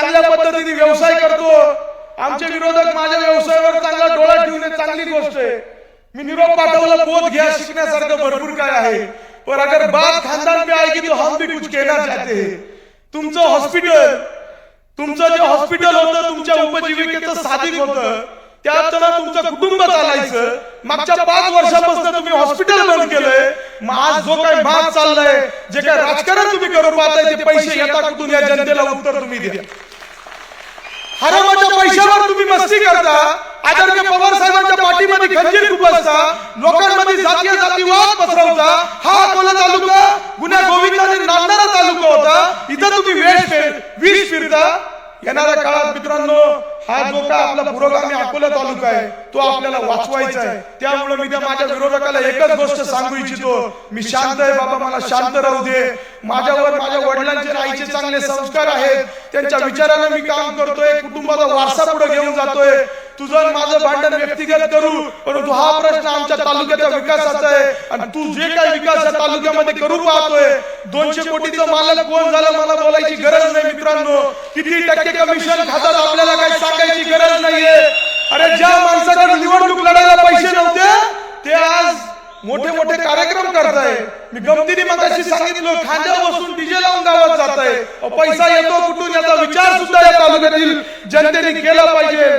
चांगल्या पद्धतीने व्यवसाय करतो. आमचे विरोधक माझ्या व्यवसायावर चांगला डोळा ठेवणे चांगली गोष्ट आहे. मी निरोप पाठवला बोध घ्या शिकण्यासारखं भरपूर काय आहे. पर अगर बात खानदान पे आएगी तो हम भी कुछ कहना चाहते हैं तुमचं हॉस्पिटल तुमचं जे हॉस्पिटल होतं तुमच्या उपजीविकेचं साधिक होतं त्यात तुमचं कुटुंब चालायचं. मागच्या पाच वर्षापासून तुम्ही हॉस्पिटल मग आज जो काही माग चाललाय जे काही राजकारण तुम्ही करू पाहताय ते पैसे येता कुठून या जनतेला उत्तर तुम्ही द्या. हरामाच्या पैशावर तुम्ही मस्ती करता. आदरणीय पवार साहेबांच्या पाठीमध्ये खंजीर खुपसता लोकांमध्ये जातीय जातीवाद पसरवता. हा अकोला तालुका गुन्हा गोविंदाने नांदणारा तालुका होता. इथं तुम्ही फिर विष फिरता. येणाऱ्या काळात मित्रांनो हा जो काय आपला पुरोगामी अकोला तालुका आहे तो आपल्याला वाचवायचा आहे. त्यामुळे मी त्या माझ्या विरोधकाला एकच गोष्ट सांगू इच्छितो. मी शांत आहे बाबा मला शांत राहू दे. माझ्यावर माझ्या वडिलांचे आईचे चांगले संस्कार आहेत. त्यांच्या विचाराने मी काम करतोय कुटुंबाचा वारसा पुढे घेऊन जातोय. तुझं माझं भांडण व्यक्तिगत करू परंतु हा प्रश्न आमच्या तालुक्याच्या विकासाचा आहे. आणि तू जे काही विकास या तालुक्यामध्ये करू पाहतोय दोनशे कोटीचं मालक कोण झालं मला बोलायची गरज नाही मित्रांनो. किती टक्के कमिशन खातात आपल्याला माणसाकडे निवडणूक लढायला पैसे नव्हते ते आज मोठे मोठे कार्यक्रम करताय. मी गमतीने मगाशी सांगितलं खांद्यावर बसून डीजे लावून गावात जात आहे पैसा येतो कुठून याचा विचार सुद्धा या तालुक्यातील जनतेने केला पाहिजे.